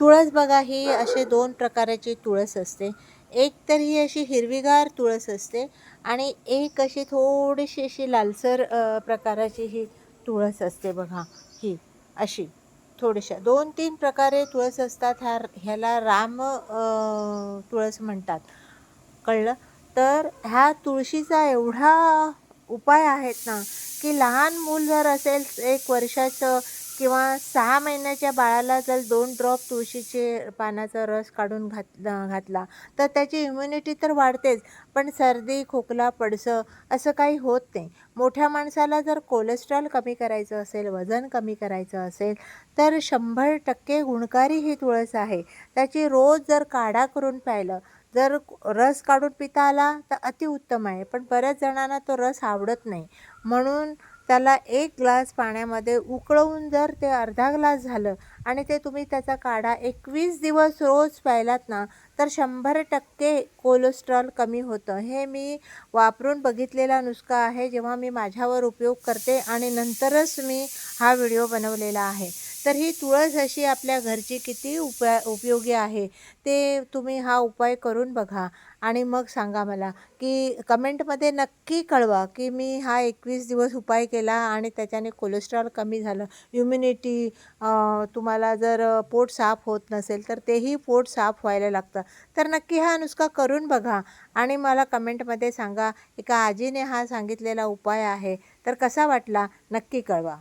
तुळस बघा ही असे दोन प्रकाराची तुळस असते. एक तर ही अशी हिरवीगार तुळस असते आणि एक अशी थोडीशी अशी लालसर प्रकाराची ही तुळस असते बघा ही अशी. थोड्याशा दोन तीन प्रकारे तुळस असतात ह्या ह्याला राम तुळस म्हणतात. कळलं? तर ह्या तुळशीचा एवढा उपाय आहेत ना की लहान मूल जर असेल एक वर्षाचं किंवा सहा महिन्याच्या बाळाला जर दोन ड्रॉप तुळशीचे पानाचा रस काढून घात घातला तर त्याची इम्युनिटी तर वाढतेच पण सर्दी खोकला पडसं असं काही होत नाही. मोठ्या माणसाला जर कोलेस्ट्रॉल कमी करायचं असेल वजन कमी करायचं असेल तर शंभर टक्के गुणकारी ही तुळस आहे. त्याची रोज जर काढा करून प्यायलं जर रस काढून पिता आला तर अतिउत्तम आहे पण बऱ्याच जणांना तो रस आवडत नाही. म्हणून त्याला एक ग्लास पाण्यामध्ये उकळवून जर ते अर्धा ग्लास झालं आणि ते तुम्ही त्याचा काढा एकवीस दिवस रोज प्यायलात ना तर शंभर टक्के कोलेस्ट्रॉल कमी होतं. हे मी वापरून बघितलेला नुस्खा आहे जेव्हा मी माझ्यावर उपयोग करते आणि नंतरच मी हा व्हिडिओ बनवलेला आहे. तर ही तुळस अशी आपल्या घरची किती उपया उपयोगी आहे ते तुम्ही हा उपाय करून बघा. आणि मग सांगा मला की कमेंटमध्ये नक्की कळवा की मी हा एकवीस दिवस उपाय केला आणि त्याच्याने कोलेस्ट्रॉल कमी झालं. इम्युनिटी तुम्हाला जर पोट साफ होत नसेल तर तेही पोट साफ व्हायला लागतं. तर नक्की हा नुसका करून बघा आणि मला कमेंटमध्ये सांगा एका आजीने हा सांगितलेला उपाय आहे तर कसा वाटला? नक्की कळवा.